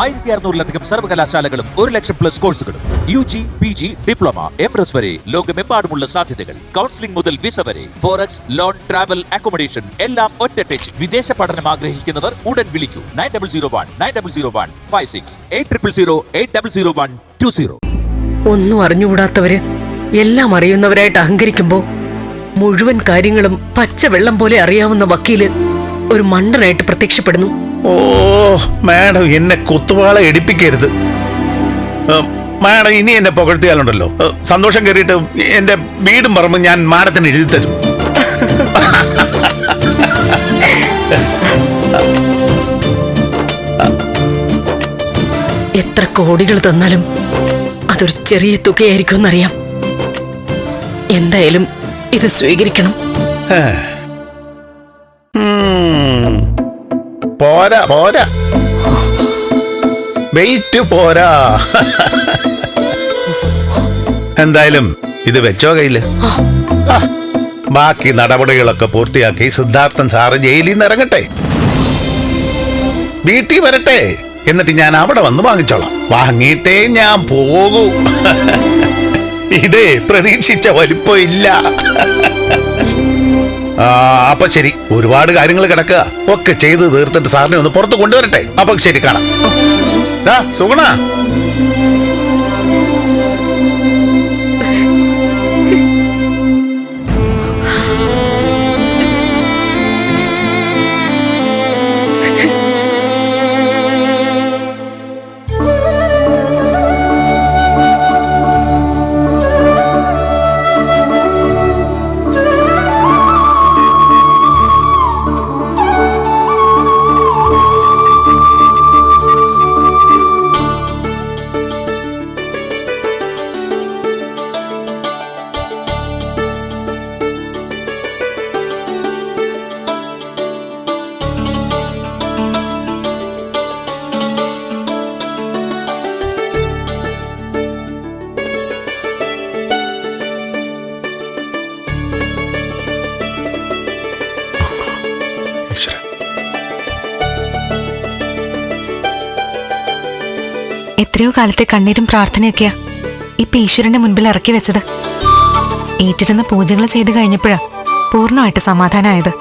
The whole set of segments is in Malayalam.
ആയിരത്തി അറുന്നൂറിലധികം സർവകലാശാലകളും ഒരു ലക്ഷം പ്ലസ് കോഴ്സുകളും U G P G diploma M S വരെ ലോകമെമ്പാടുമുള്ള സാധ്യതകൾ. കൗൺസിലിംഗ് മുതൽ വിസ വരെ ഫോറക്സ് ലോൺ ട്രാവൽ അക്കോമഡേഷൻ എല്ലാം ഒറ്റ ടച്ച് വിദേശ പഠനം ആഗ്രഹിക്കുന്നവർ ഉടൻ വിളിക്കൂ. Nine double zero one nine double zero one five six eight triple zero eight double zero one two zero ഒന്നും അറിഞ്ഞുകൂടാത്തവര് എല്ലാം അറിയുന്നവരായിട്ട് അഹങ്കരിക്കുമ്പോ മുഴുവൻ കാര്യങ്ങളും പച്ചവെള്ളം പോലെ അറിയാവുന്ന വക്കീൽ ഒരു മണ്ടനായിട്ട് പ്രത്യക്ഷപ്പെടുന്നു. ഓ മാഡം എന്നെ കുത്തുവാള എടുപ്പിക്കരുത്. മാഡം ഇനി എന്നെ പുകഴ്ത്തിയാലുണ്ടല്ലോ സന്തോഷം കയറിയിട്ട് എന്റെ വീടും പറമ്പ് ഞാൻ മാഡത്തിന് എഴുതി തരും. എത്ര കോടികൾ തന്നാലും അതൊരു ചെറിയ തുകയായിരിക്കും എന്നറിയാം എന്തായാലും ഇത് സ്വീകരിക്കണം. പോരാ പോരാ. വെയിറ്റ് പോരാ. എന്തായാലും ഇത് വെച്ചോ കയ്യിൽ. ബാക്കി നടപടികളൊക്കെ പൂർത്തിയാക്കി സിദ്ധാർത്ഥൻ സാറ് ജയിലിൽ നിന്ന് ഇറങ്ങട്ടെ. വീട്ടിൽ വരട്ടെ. എന്നിട്ട് ഞാൻ അവിടെ വന്ന് വാങ്ങിച്ചോളാം. വാങ്ങിയിട്ടേ ഞാൻ പോകൂ. ഇതേ പ്രതീക്ഷിച്ച വലിപ്പം ഇല്ല അപ്പൊ ശരി. ഒരുപാട് കാര്യങ്ങൾ കിടക്കുക. ഒക്കെ ചെയ്ത് തീർത്തിട്ട് സാറിനെ ഒന്ന് പുറത്ത് കൊണ്ടുവരട്ടെ. അപ്പൊ ശരി കാണാം. സുഗുണ. കാലത്തെ കണ്ണീരും പ്രാർത്ഥനയൊക്കെയാ. ഇപ്പൊ ഈശ്വരന്റെ മുൻപിൽ ഇറക്കി വെച്ചത്. ഏറ്റിരുന്ന പൂജകൾ ചെയ്തു കഴിഞ്ഞപ്പോഴാ പൂർണമായിട്ട് സമാധാനമായത്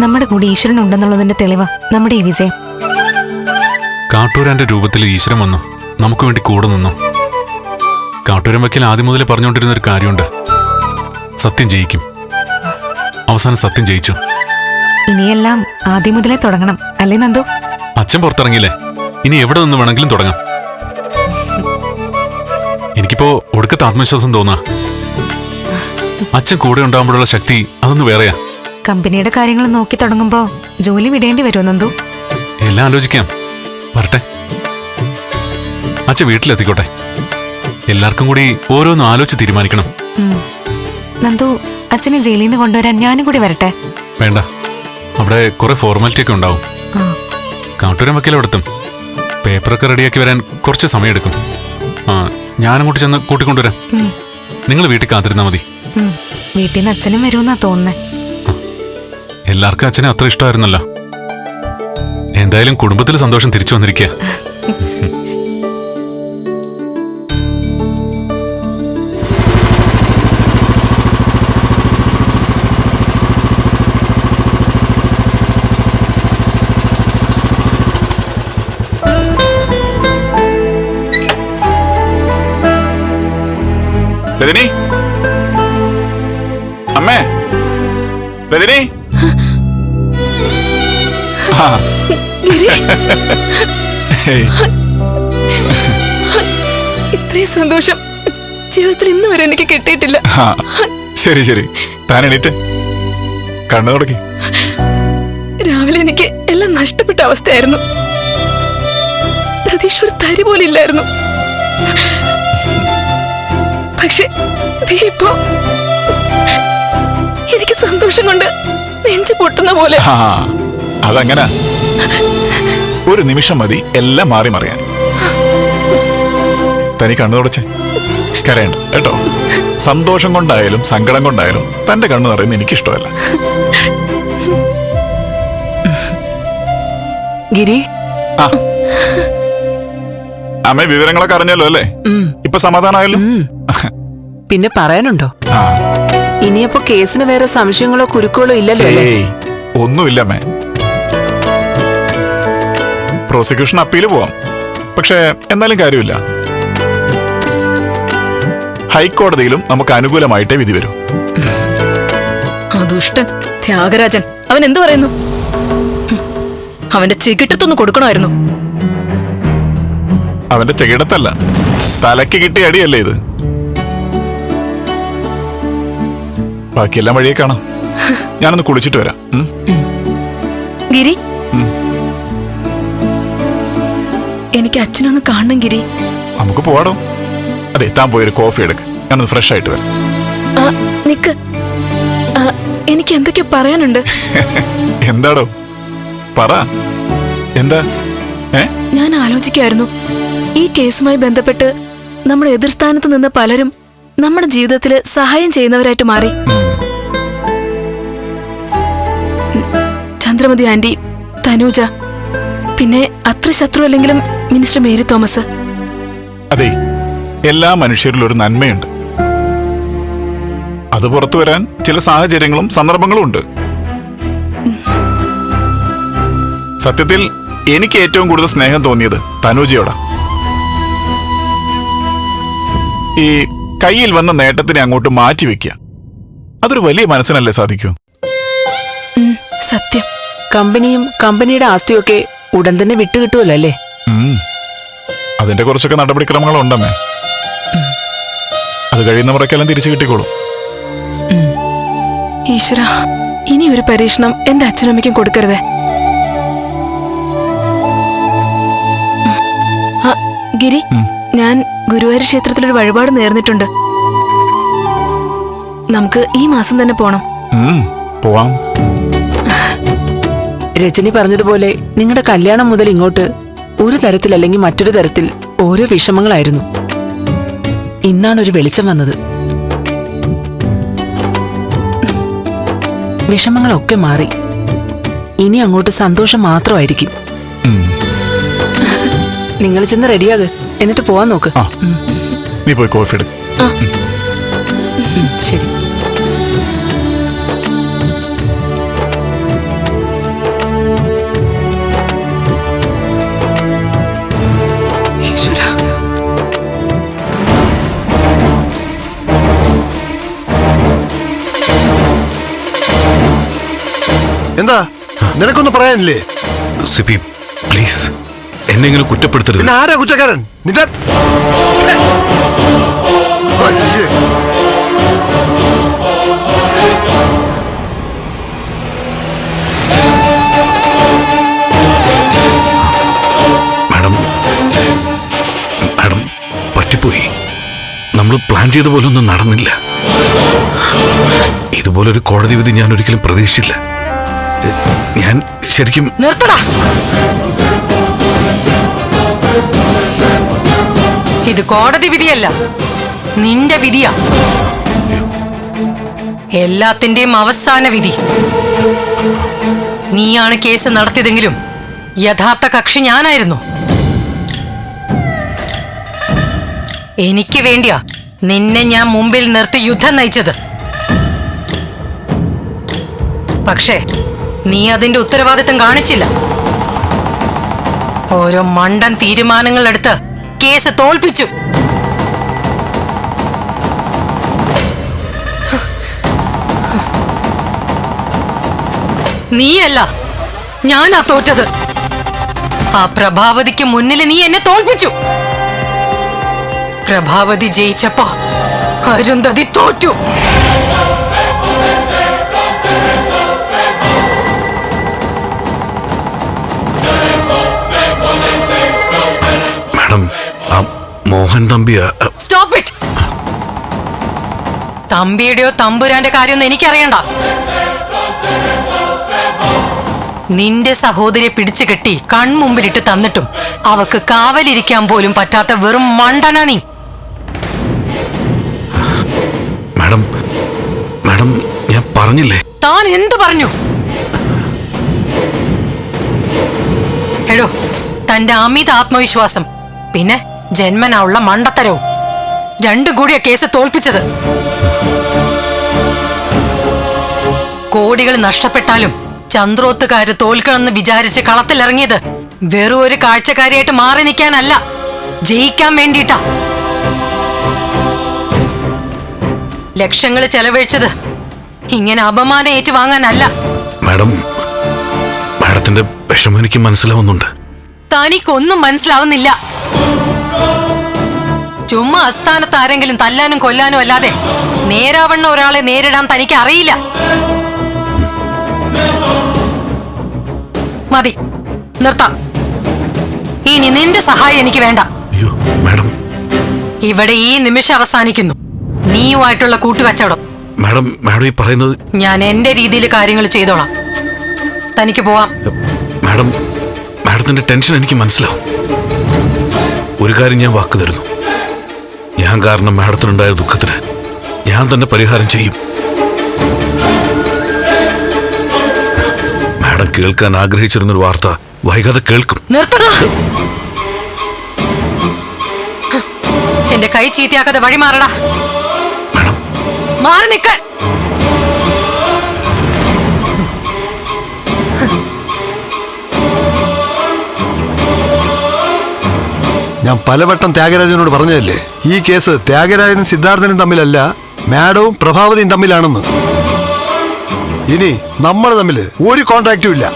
നമ്മുടെ കൂടെ ഈശ്വരൻ ഉണ്ടെന്നുള്ളതിന്റെ തെളിവ് നമ്മുടെ ഈ വിജയം. കാട്ടൂരാന്റെ രൂപത്തിൽ ഈശ്വരൻ വന്നു. നമുക്ക് വേണ്ടി കൂടെ നിന്നു. കാട്ടൂരൻ വക്കീൽ ആദ്യം മുതലേ പറഞ്ഞുകൊണ്ടിരുന്ന ഒരു കാര്യമുണ്ട്. സത്യം ജയിക്കും. അവസാനം സത്യം ജയിച്ചു. ഇനിയെല്ലാം ആദ്യം മുതലേ തുടങ്ങണം. അല്ലേ നന്ദു? അച്ഛൻ പുറത്തിറങ്ങിയില്ലേ? ഇനി എവിടെ നിന്ന് വേണമെങ്കിലും തുടങ്ങാം. എനിക്കിപ്പോ ഒടുക്കത്തെ ആത്മവിശ്വാസം തോന്നാ. അച്ഛൻ കൂടെ ഉണ്ടാകുമ്പോഴുള്ള ശക്തി അതൊന്ന് വേറെയാ. കമ്പനിയുടെ കാര്യങ്ങൾ നോക്കി തുടങ്ങുമ്പോ ജോലി വിടേണ്ടി വരുമോ നന്ദു? എല്ലാം ആലോചിക്കാം. വരട്ടെ. അച്ഛൻ വീട്ടിലെത്തിക്കോട്ടെ. എല്ലാവർക്കും കൂടി ഓരോന്നും ആലോചിച്ച് തീരുമാനിക്കണം. നന്ദു അച്ഛനെ ജയിലിൽ നിന്ന് കൊണ്ടുവരാൻ ഞാനും കൂടി വരട്ടെ. വേണ്ട. അവിടെ കുറെ ഫോർമാലിറ്റി ഒക്കെ ഉണ്ടാവും. കാട്ടൂരം വക്കീലെടുത്തും പേപ്പറൊക്കെ റെഡിയാക്കി വരാൻ കുറച്ച് സമയമെടുക്കും. ആ ഞാനങ്ങോട്ട് ചെന്ന് കൂട്ടിക്കൊണ്ടുവരാം. നിങ്ങൾ വീട്ടിൽ കാത്തിരുന്നാ മതി. വീട്ടിൽ നിന്ന് അച്ഛനും വരുമെന്നാ തോന്നുന്നേ. എല്ലാവർക്കും അച്ഛനെ അത്ര ഇഷ്ടമായിരുന്നല്ലോ. എന്തായാലും കുടുംബത്തിൽ സന്തോഷം തിരിച്ചു വന്നിരിക്കുക. രജനി? അമ്മേ? രജനി. ഇത്രയും സന്തോഷം ജീവിതത്തിൽ ഇന്ന് വരെ എനിക്ക് കിട്ടിയിട്ടില്ല. ശരി ശരി. താൻ എണീറ്റ്. കണ്ണു തുടക്കി. രാവിലെ എനിക്ക് എല്ലാം നഷ്ടപ്പെട്ട അവസ്ഥയായിരുന്നു. പ്രതീക്ഷ ഒരു തരി പോലും ഇല്ലായിരുന്നു. പക്ഷെ ഇപ്പോ. എനിക്ക് സന്തോഷം കൊണ്ട് നെഞ്ചു പൊട്ടുന്ന പോലെ. അതങ്ങനെ. ഒരു നിമിഷം മതി എല്ലാം മാറി മറിയാൻ. തനി കണ്ണു തുടച്ചേ. കരയണ്ട കേട്ടോ. സന്തോഷം കൊണ്ടായാലും സങ്കടം കൊണ്ടായാലും തന്റെ കണ്ണു നിറയുന്ന എനിക്കിഷ്ടമല്ല. ഗിരി. ആ. അമ്മ വിവരങ്ങളൊക്കെ അറിഞ്ഞല്ലോ അല്ലേ? ഇപ്പൊ സമാധാനമായല്ലോ പിന്നെ പറയാനുണ്ടോ. ഇനിയപ്പോ കേസിന് വേറെ സംശയങ്ങളോ കുരുക്കുകളോ ഇല്ലല്ലോ അല്ലേ? ഏയ് ഒന്നുമില്ല അമ്മേ. പ്രോസിക്യൂഷൻ അപ്പീൽ പോവാം. പക്ഷേ എന്നാലും കാര്യമില്ല. ഹൈക്കോടതിയിലും നമുക്ക് അനുകൂലമായിട്ടേ വിധി വരും. ആ ദുഷ്ടൻ ത്യാഗരാജൻ അവൻ എന്തു പറയുന്നു? ഹും, അവന്റെ ചികിട്ടത്തൊന്ന് കൊടുക്കണമായിരുന്നു. അവന്റെ ചെകിടത്തല്ല. തലയ്ക്ക് കിട്ടിയ അടിയല്ലേ ഇത്? ബാക്കിയെല്ലാം വഴിയെ കാണാം. ഞാനൊന്ന് കുളിച്ചിട്ട് വരാം. ഗിരി. എനിക്ക് അച്ഛനൊന്ന് കാണണം ഗിരി. നമുക്ക് പോവാടോ? അതെ താൻ പോയൊരു കോഫി എടുക്ക. ഞാനൊന്ന് ഫ്രഷ് ആയിട്ട് വരാം. നിക്ക്. എനിക്ക് എന്തൊക്കെ പറയാനുണ്ട്. എന്താടോ? പറ. എന്താ? ഞാൻ ആലോചിക്കായിരുന്നു. ഈ കേസുമായി ബന്ധപ്പെട്ട് നമ്മുടെ എതിർസ്ഥാനത്ത് നിന്ന് പലരും നമ്മുടെ ജീവിതത്തിൽ സഹായം ചെയ്യുന്നവരായിട്ട് മാറി. ചന്ദ്രമതി ആന്റി തനൂജ പിന്നെ അത്ര ശത്രു അല്ലെങ്കിലും മിനിസ്റ്റർ മേരി തോമസ്. അതെ എല്ലാ മനുഷ്യരിലും ഒരു നന്മയുണ്ട്. അത് പുറത്തു വരാൻ ചില സാഹചര്യങ്ങളും സന്ദർഭങ്ങളും ഉണ്ട്. സത്യത്തിൽ എനിക്ക് ഏറ്റവും കൂടുതൽ സ്നേഹം തോന്നിയത് തനൂജയോടാ. ഈ കയ്യിൽ വന്ന നേട്ടത്തിനെ അങ്ങോട്ട് മാറ്റി വെക്കുക. അതൊരു വലിയ മനസ്സിനല്ലേ സാധിക്കൂ? സത്യം. കമ്പനിയും കമ്പനിയുടെ ആസ്തിയൊക്കെ ഉടൻ തന്നെ വിട്ടുകിട്ടുമല്ലോ അല്ലേ. അതിന്റെ കുറച്ചൊക്കെ നടപടിക്രമങ്ങൾ ഉണ്ടെന്നേ അത് കഴിയുന്ന മുറയ്ക്കെല്ലാം തിരിച്ചു കിട്ടിക്കോളും. ഈശ്വര ഇനി ഒരു പരീക്ഷണം എന്റെ അച്ഛനമ്മയ്ക്കും കൊടുക്കരുതേ. ഗിരി. ഞാൻ ഗുരുവായൂർ ക്ഷേത്രത്തിൽ ഒരു വഴിപാട് നേർന്നിട്ടുണ്ട്. നമുക്ക് ഈ മാസം തന്നെ പോണം. പോവാം. രജനി പറഞ്ഞതുപോലെ നിങ്ങളുടെ കല്യാണം മുതൽ ഇങ്ങോട്ട് ഒരു തരത്തിൽ അല്ലെങ്കിൽ മറ്റൊരു തരത്തിൽ ഓരോ വിഷമങ്ങളായിരുന്നു. ഇന്നാണ് ഒരു വെളിച്ചം വന്നത്. വിഷമങ്ങളൊക്കെ മാറി. ഇനി അങ്ങോട്ട് സന്തോഷം മാത്രമായിരിക്കും. നിങ്ങൾ ചെന്ന് റെഡിയാക്. എന്നിട്ട് പോവാൻ നോക്ക്. നീ പോയി കോഫി എടുക്ക. ശരി. എന്താ? നിനക്കൊന്നും പറയാനില്ലേ? സിബി പ്ലീസ്. എന്നെങ്കിലും കുറ്റപ്പെടുത്തരുത്. ആരാ കുറ്റക്കാരൻ? നിന്റെ. മാഡം മാഡം പറ്റിപ്പോയി. നമ്മൾ പ്ലാൻ ചെയ്ത പോലെ ഒന്നും നടന്നില്ല. ഇതുപോലൊരു കോടതി വിധി ഞാൻ ഒരിക്കലും പ്രതീക്ഷിച്ചില്ല. ഞാൻ ശരിക്കും നിർത്തടാ. ഇത് കോടതി വിധിയല്ല. നിന്റെ വിധിയാ. എല്ലാത്തിന്റെയും അവസാന വിധി. നീയാണ് കേസ് നടത്തിയതെങ്കിലും യഥാർത്ഥ കക്ഷി ഞാനായിരുന്നു. എനിക്ക് വേണ്ടിയാ നിന്നെ ഞാൻ മുമ്പിൽ നിർത്തി യുദ്ധം നയിച്ചത്. പക്ഷേ നീ അതിന്റെ ഉത്തരവാദിത്തം കാണിച്ചില്ല. ഓരോ മണ്ടൻ തീരുമാനങ്ങൾ എടുത്ത് കേസ് തോൽപ്പിച്ചു. നീയല്ല ഞാനാ തോറ്റത്. ആ പ്രഭാവതിക്ക് മുന്നിൽ നീ എന്നെ തോൽപ്പിച്ചു. പ്രഭാവതി ജയിച്ചപ്പോ അരുന്ധതി തോറ്റു. മോഹൻ തമ്പിയ സ്റ്റോപ്പ് ഇറ്റ് തമ്പിയുടെയോ തമ്പുരാന്റെ കാര്യമൊന്നും എനിക്കറിയണ്ട. നിന്റെ സഹോദരിയെ പിടിച്ചു കെട്ടി കൺമുമ്പിലിട്ട് തന്നിട്ടും അവക്ക് കാവലിരിക്കാൻ പോലും പറ്റാത്ത വെറും മണ്ടന നീ. മാഡം മാഡം ഞാൻ പറഞ്ഞില്ലേ? താൻ എന്ത് പറഞ്ഞു? എടോ തന്റെ അമിത ആത്മവിശ്വാസം. പിന്നെ? ജന്മനുള്ള മണ്ടത്തരവും രണ്ടും കൂടിയ കേസ് തോൽപ്പിച്ചത്. കോടികൾ നഷ്ടപ്പെട്ടാലും ചന്ദ്രോത്തുകാര് തോൽക്കണമെന്ന് വിചാരിച്ച് കളത്തിലിറങ്ങിയത് വെറും ഒരു കാഴ്ചക്കാരിയായിട്ട് മാറി നിൽക്കാനല്ല ജയിക്കാൻ വേണ്ടിയിട്ടാ. ലക്ഷങ്ങൾ ചെലവഴിച്ചത് ഇങ്ങനെ അപമാനം ഏറ്റുവാങ്ങാനല്ല. മാഡം മാഡത്തിന്റെ വിഷമം എനിക്ക് മനസ്സിലാവുന്നുണ്ട്. തനിക്കൊന്നും മനസ്സിലാവുന്നില്ല. ചുമ്മാ അസ്ഥാനത്ത് ആരെങ്കിലും തല്ലാനും കൊല്ലാനും അല്ലാതെ നേരാവണ്ണ ഒരാളെ നേരിടാൻ തനിക്ക് അറിയില്ല മതി നിർത്താം. ഇനി നിന്റെ സഹായം എനിക്ക് വേണ്ട. മാഡം. ഇവിടെ ഈ നിമിഷം അവസാനിക്കുന്നു. നീയുമായിട്ടുള്ള കൂട്ടുകച്ചവടം. മാഡം മാഡം ഈ പറയുന്നത് ഞാൻ എന്റെ രീതിയിൽ കാര്യങ്ങൾ ചെയ്തോളാം. തനിക്ക് പോവാം. മാഡം മാഡത്തിന്റെ ടെൻഷൻ എനിക്ക് മനസ്സിലാവും. ഒരു കാര്യം ഞാൻ വാക്ക് തരുന്നു. ഞാൻ കാരണം മാഡത്തിനുണ്ടായ ദുഃഖത്തിന് ഞാൻ തന്നെ പരിഹാരം ചെയ്യും. മാഡം കേൾക്കാൻ ആഗ്രഹിച്ചിരുന്നൊരു വാർത്ത വൈകാതെ കേൾക്കും. എന്റെ കൈ ചീത്തയാക്കാതെ വഴി മാറടാ. മാഡം. മാറി നിൽക്കാൻ ഞാൻ പലവട്ടം ത്യാഗരാജനോട് പറഞ്ഞതല്ലേ? ഈ കേസ് ത്യാഗരാജനും സിദ്ധാർത്ഥനും തമ്മിലല്ല മാഡവും പ്രഭാവതിയും തമ്മിലാണെന്ന്. ഇനി നമ്മൾ തമ്മിൽ ഒരു കോൺട്രാക്റ്റും ഇല്ല.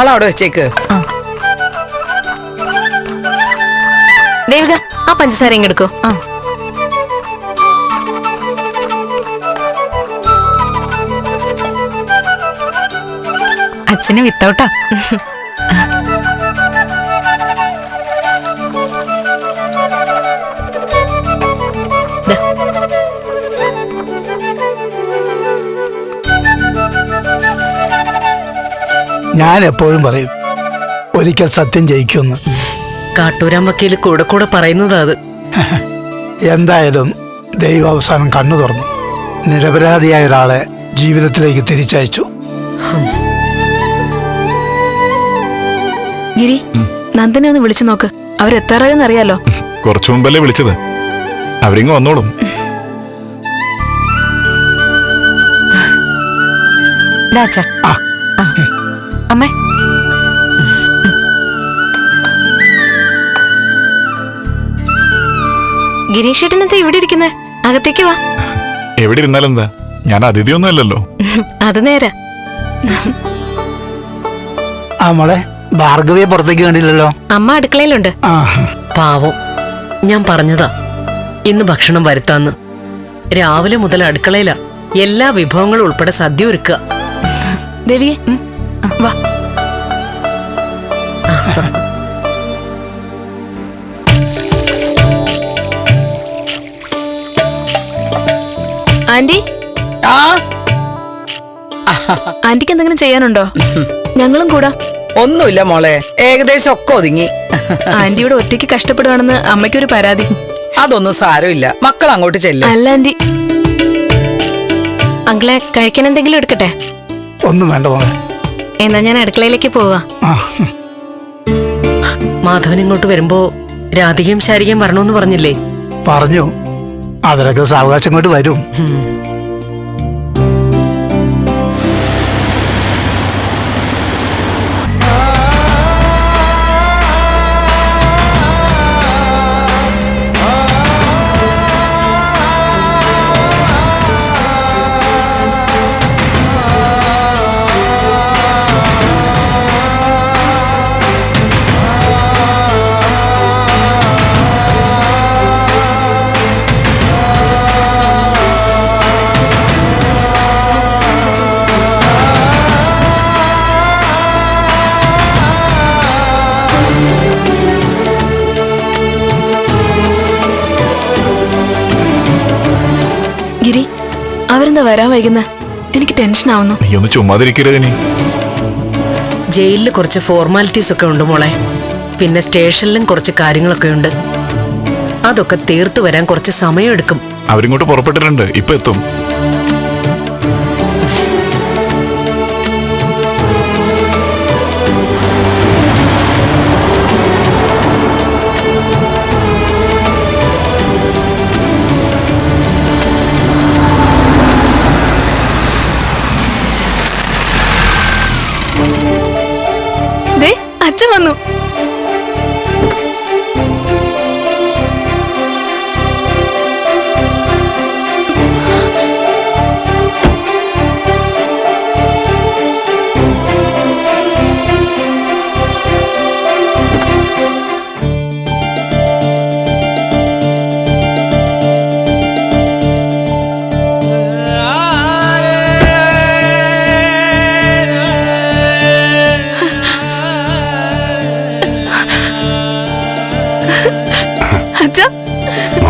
മോളവിടെ വെച്ചേക്ക്. ദേവിക ആ പഞ്ചസാര ഇങ്ങെടുക്കോ ആ. അച്ഛന് വിത്തൗട്ടാ. ഞാൻ എപ്പോഴും പറയും ഒരിക്കൽ സത്യം ജയിക്കുമെന്ന്. കാട്ടൂരാൻ വക്കീൽ കൂടെ കൂടെ പറയുന്നതാ അത്. എന്തായാലും ദൈവം അവസാനം കണ്ണു തുറന്നു. നിരപരാധിയായ ഒരാളെ ജീവിതത്തിലേക്ക് തിരിച്ചയച്ചു. ഗിരി നന്ദനെ ഒന്ന് വിളിച്ചു നോക്ക്. അവരെത്താറായെന്ന് അറിയാലോ. കുറച്ചു മുമ്പല്ലേ വിളിച്ചത്. അവരിങ്ങ് വന്നോളും. ഡാച്ച. ആ. അമ്മേ. ഗിരീഷ് ചേട്ടനെന്താ ഇവിടെ ഇരിക്കുന്നത് അകത്തേക്ക് വാ. എവിടെ ഇരുന്നാലെന്താ ഞാൻ അതിഥിയൊന്നും അല്ലല്ലോ അത് നേരാ. ആ മോളെ ഭാർഗവിയെ പുറത്തേക്ക് കണ്ടില്ലല്ലോ? അമ്മ അടുക്കളയിലുണ്ട്. ആ. പാവം. ഞാൻ പറഞ്ഞതാ. ഇന്ന് ഭക്ഷണം വരുത്താന്ന്. രാവിലെ മുതൽ അടുക്കളയിലാ. എല്ലാ വിഭവങ്ങളും ഉൾപ്പെടെ സദ്യ ഒരുക്കുക. ദേവിയെ ഉം. വാ. ആന്റി? ആ? ആന്റിക്ക് എന്തെങ്കിലും ചെയ്യാനുണ്ടോ? ഞങ്ങളും കൂടാ. ഒന്നുമില്ല മോളെ. ഏകദേശം ഒക്കെ ഒതുങ്ങി. ആന്റി ഇവിടെ ഒറ്റയ്ക്ക് കഷ്ടപ്പെടുവാണെന്ന് അമ്മയ്ക്കൊരു പരാതി. അതൊന്നും സാരമില്ല. മക്കൾ അങ്ങോട്ട് ചെല്ലും. അല്ല ആന്റി. അങ്കിളെ കഴിക്കാൻ എന്തെങ്കിലും എടുക്കട്ടെ? ഒന്നും വേണ്ട മോളെ. എന്നാ ഞാൻ അടുക്കളയിലേക്ക് പോവാ. മാധവൻ ഇങ്ങോട്ട് വരുമ്പോ രാധികയും ശാരികയും വരണമെന്ന് പറഞ്ഞില്ലേ? പറഞ്ഞു. അവരൊക്കെ സാവകാശം കൊണ്ട് വരും. അവരെന്താ വരാൻ വൈകുന്ന? എനിക്ക് ടെൻഷൻ ആവുന്നു. നീ ഒന്ന് ചുമ്മാതിരിക്കരുതിനി ജയിലിൽ കുറച്ച് ഫോർമാലിറ്റീസ് ഒക്കെ ഉണ്ട് മോളെ. പിന്നെ സ്റ്റേഷനിലും കുറച്ച് കാര്യങ്ങളൊക്കെ ഉണ്ട്. അതൊക്കെ തീർത്തു വരാൻ കുറച്ച് സമയം സമയമെടുക്കും. അവരിങ്ങോട്ട് പുറപ്പെട്ടിട്ടുണ്ട്. ഇപ്പൊ എത്തും. അച്ഛൻ വന്നു.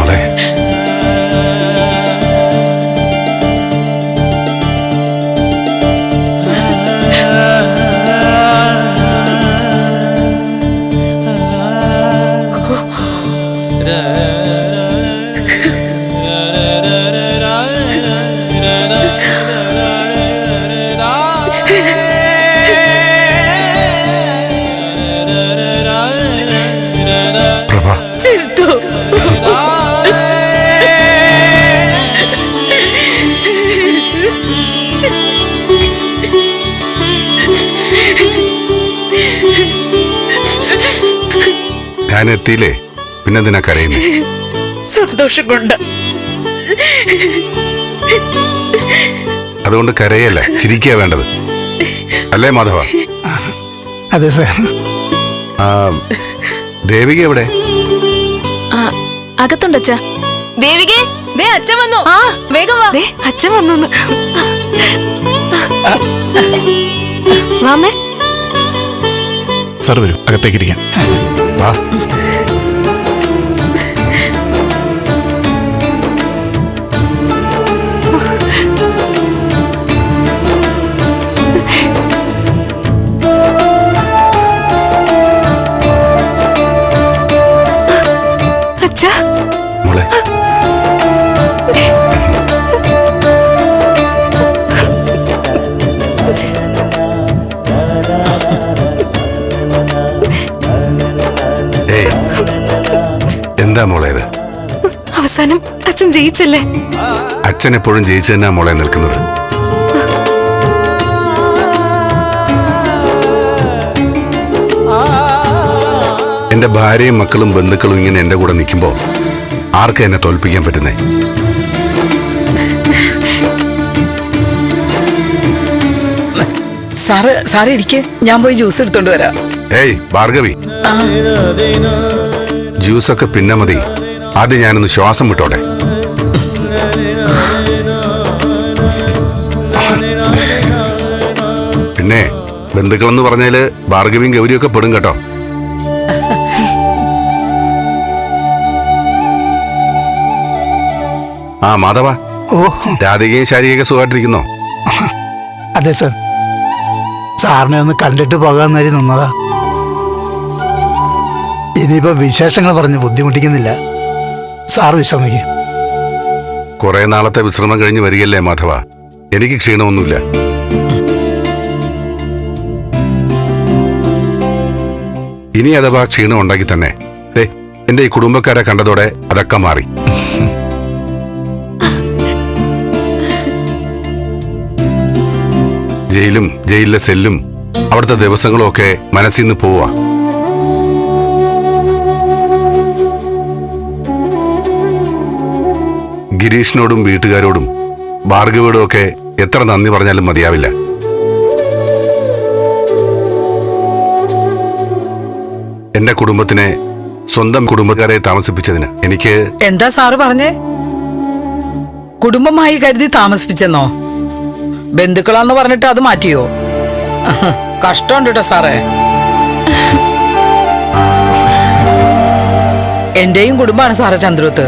മോളെ പ്രഭ ഞാൻ എത്തിയില്ലേ പിന്നെന്തിനാ കരയുന്നേ? സന്തോഷം കൊണ്ട് അതുകൊണ്ട് കരയല്ല ചിരിക്കുക വേണ്ടത്. അല്ലേ മാധവ? അതെ സാർ. ദേവിക എവിടെ? അകത്തുണ്ട് അച്ഛ. ദേവിക ദേ അച്ഛൻ വന്നു. ആ വേഗം വാ. ദേ അച്ഛൻ വന്നു വാമേ സാർ വരൂ അകത്തേക്കിരിക്കാം വാ. ജയിച്ചല്ലേ? അച്ഛൻ എപ്പോഴും ജയിച്ചു തന്നെ മോളെ നിൽക്കുന്നത്. എന്റെ ഭാര്യയും മക്കളും ബന്ധുക്കളും ഇങ്ങനെ എന്റെ കൂടെ നിൽക്കുമ്പോ ആർക്കാ എന്നെ തോൽപ്പിക്കാൻ പറ്റുന്നേ? സാറ് സാറ് ഇരിക്കെ. ഞാൻ പോയി ജ്യൂസ് എടുത്തോണ്ട് വരാം. ഏയ് ഭാർഗവി. ജ്യൂസൊക്കെ പിന്നെ മതി. ആദ്യം ഞാനൊന്ന് ശ്വാസം വിട്ടോടെ ബന്ധുക്കളെന്ന് പറഞ്ഞാൽ ഭാർഗവിയും ഗൗരിയൊക്കെ പെടും കേട്ടോ. ആ മാധവ. ഓ. രാധികയും ശാരികയൊക്കെ സുഖമായിട്ടിരിക്കുന്നോ? അതെ സർ. സാറിനെ ഒന്ന് കണ്ടിട്ട് പോകാൻ നേരി നിന്നതാ. ഇനിയിപ്പോ വിശേഷങ്ങൾ പറഞ്ഞ് ബുദ്ധിമുട്ടിക്കുന്നില്ല. സാർ വിശ്രമിക്കും. കുറെ നാളത്തെ വിശ്രമം കഴിഞ്ഞ് വരികയല്ലേ മാധവ? എനിക്ക് ക്ഷീണമൊന്നുമില്ല. ഇനി അഥവാ ക്ഷീണം ഉണ്ടാക്കി തന്നെ ദേ എന്റെ ഈ കുടുംബക്കാരെ കണ്ടതോടെ അതൊക്കെ മാറി. ജയിലും ജയിലിലെ സെല്ലും അവിടുത്തെ ദിവസങ്ങളും ഒക്കെ മനസ്സിൽ നിന്ന് പോവുക. ഗിരീഷിനോടും വീട്ടുകാരോടും ഭാർഗവിയോടും ഒക്കെ എത്ര നന്ദി പറഞ്ഞാലും മതിയാവില്ല. എന്റെ കുടുംബത്തിനെ സ്വന്തം കുടുംബക്കാരെ താമസിപ്പിച്ചതിന് എനിക്ക് എന്താ സാറ് പറഞ്ഞേ? കുടുംബമായി കരുതി താമസിപ്പിച്ചെന്നോ? ബന്ധുക്കളാന്ന് പറഞ്ഞിട്ട് അത് മാറ്റിയോ? കഷ്ടമുണ്ട് കേട്ടോ സാറേ. എന്റെയും കുടുംബമാണ് സാറേ ചന്ദ്രത്ത്.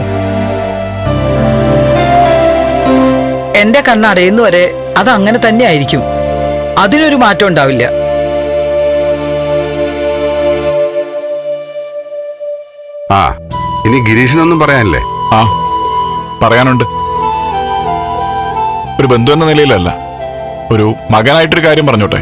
എന്റെ കണ്ണടയുന്നവരെ അത് അങ്ങനെ തന്നെ ആയിരിക്കും. അതിനൊരു മാറ്റം ഉണ്ടാവില്ല. ആ. ഇനി ഗിരീഷിനൊന്നും പറയാനില്ലേ? ആ പറയാനുണ്ട്. ഒരു ബന്ധു എന്ന നിലയിലല്ല. ഒരു മകനായിട്ടൊരു കാര്യം പറഞ്ഞോട്ടെ?